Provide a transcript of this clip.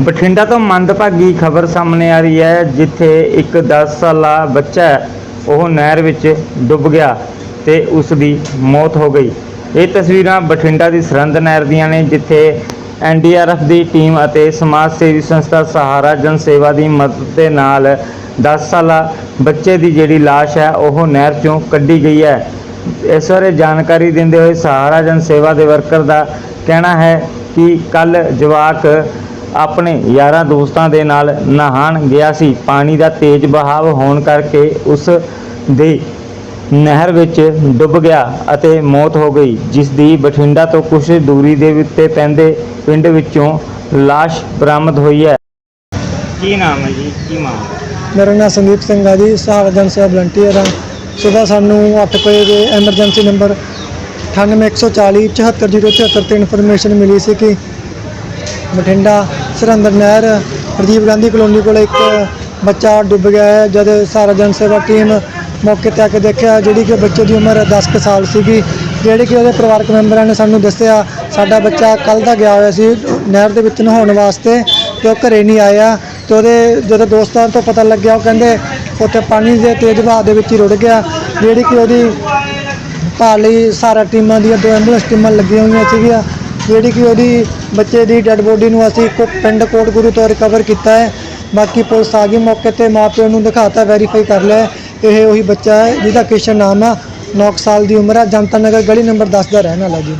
ਬਠਿੰਡਾ ਤੋਂ ਮੰਦਭਾਗੀ ਖਬਰ ਸਾਹਮਣੇ ਆ ਰਹੀ ਹੈ, ਜਿੱਥੇ ਇੱਕ 10 ਸਾਲਾ ਬੱਚਾ ਉਹ ਨਹਿਰ ਵਿੱਚ ਡੁੱਬ ਗਿਆ ਤੇ ਉਸ ਦੀ ਮੌਤ ਹੋ ਗਈ। ਇਹ ਤਸਵੀਰਾਂ ਬਠਿੰਡਾ ਦੀ ਸਰਹੰਦ ਨਹਿਰ ਦੀਆਂ ਨੇ, ਜਿੱਥੇ ਐਨਡੀਆਰਐਫ ਦੀ ਟੀਮ ਅਤੇ ਸਮਾਜ ਸੇਵੀ ਸੰਸਥਾ ਸਹਾਰਾ ਜਨ ਸੇਵਾ ਦੀ ਮਦਦ ਦੇ ਨਾਲ 10 ਸਾਲਾ ਬੱਚੇ ਦੀ ਜਿਹੜੀ ਲਾਸ਼ ਹੈ, ਉਹ ਨਹਿਰ ਚੋਂ ਕੱਢੀ ਗਈ ਹੈ। ਇਸ ਬਾਰੇ ਜਾਣਕਾਰੀ ਦਿੰਦੇ ਹੋਏ ਸਹਾਰਾ ਜਨ ਸੇਵਾ ਦੇ ਵਰਕਰ ਦਾ ਕਹਿਣਾ ਹੈ ਕਿ ਕੱਲ ਜਵਾਕ ਆਪਣੇ ਯਾਰਾਂ ਦੋਸਤਾਂ ਦੇ ਨਾਲ ਨਹਾਣ ਗਿਆ ਸੀ। ਪਾਣੀ ਦਾ ਤੇਜ਼ ਬਹਾਵ ਹੋਣ ਕਰਕੇ ਉਸ ਦੇ ਨਹਿਰ ਵਿੱਚ ਡੁੱਬ ਗਿਆ ਅਤੇ ਮੌਤ ਹੋ ਗਈ, ਜਿਸ ਦੀ ਬਠਿੰਡਾ ਤੋਂ ਕੁਝ ਦੂਰੀ ਦੇ ਉੱਤੇ ਪੈਂਦੇ ਪਿੰਡ ਵਿੱਚੋਂ ਲਾਸ਼ ਬਰਾਮਦ ਹੋਈ ਹੈ। ਕੀ ਨਾਮ ਹੈ ਜੀ? ਕੀ ਮਾਮਲਾ? ਮੇਰਾ ਨਾਮ ਸੰਦੀਪ ਸਿੰਘ ਆ ਜੀ ਸਹਾਰਾ ਜਨ ਸੇਵਾ ਵਲੰਟੀਅਰ ਆ ਸਵੇਰ ਸਾਨੂੰ 8 ਵਜੇ ਦੇ ਐਮਰਜੈਂਸੀ ਨੰਬਰ 98140 74073 ਤੇ ਇਨਫੋਰਮੇਸ਼ਨ ਮਿਲੀ ਸੀ ਕਿ ਬਠਿੰਡਾ ਸਰਹੰਦਰ ਨਹਿਰ ਰਾਜੀਵ ਗਾਂਧੀ ਕਲੋਨੀ ਕੋਲ ਇੱਕ ਬੱਚਾ ਡੁੱਬ ਗਿਆ ਹੈ, ਜਦ ਸਾਰਾ ਜਨ ਸੇਵਾ ਟੀਮ ਮੌਕੇ ਤੇ ਆ ਕੇ ਦੇਖਿਆ ਜਿਹੜੀ ਕਿ ਬੱਚੇ ਦੀ ਉਮਰ 10 ਕੁ ਸਾਲ ਸੀਗੀ। ਜਿਹੜੇ ਕਿ ਉਹਦੇ ਪਰਿਵਾਰਕ ਮੈਂਬਰਾਂ ਨੇ ਸਾਨੂੰ ਦੱਸਿਆ, ਸਾਡਾ ਬੱਚਾ ਕੱਲ ਦਾ ਗਿਆ ਹੋਇਆ ਸੀ ਨਹਿਰ ਦੇ ਵਿੱਚ ਨਹਾਉਣ ਵਾਸਤੇ ਤੇ ਉਹ ਘਰੇ ਨਹੀਂ ਆਇਆ ਤੇ ਉਹਦੇ ਜਦੋਂ ਦੋਸਤਾਂ ਤੋਂ ਪਤਾ ਲੱਗਿਆ, ਉਹ ਕਹਿੰਦੇ ਉੱਥੇ ਪਾਣੀ ਦੇ ਤੇਜ਼ ਵਹਾਅ ਦੇ ਵਿੱਚ ਹੀ ਰੁੜ ਗਿਆ। ਜਿਹੜੀ ਕਿ ਉਹਦੀ ਭਾਲ ਲਈ ਸਾਰਾ ਟੀਮਾਂ ਦੀਆਂ ਦੋ ਐਂਬੂਲੈਂਸ ਟੀਮਾਂ ਲੱਗੀਆਂ ਹੋਈਆਂ ਸੀਗੀਆਂ। ਜਿਹੜੀ ਕਿ ਉਹਦੀ ਬੱਚੇ ਦੀ ਡੈੱਡ ਬੋਡੀ ਨੂੰ ਅਸੀਂ ਕੋ ਪਿੰਡ ਕੋਟਗੁਰੂ ਤੋਂ ਰਿਕਵਰ ਕੀਤਾ ਹੈ ਬਾਕੀ ਪੁਲਿਸ ਆ ਗਈ, ਮੌਕੇ ਤੇ ਮਾਪਿਆਂ ਨੂੰ ਦਿਖਾਤਾ ਵੈਰੀਫਾਈ ਕਰ ਲਿਆ ਹੈ। ਇਹ ਉਹੀ ਬੱਚਾ ਹੈ, ਜਿਹਦਾ ਕਿਸ਼ਨ ਨਾਮ ਆ 9 ਸਾਲ ਦੀ ਉਮਰ ਹੈ ਜਨਤਾ ਨਗਰ ਗਲੀ ਨੰਬਰ 10 ਦਾ ਰਹਿਣ ਵਾਲਾ ਜੀ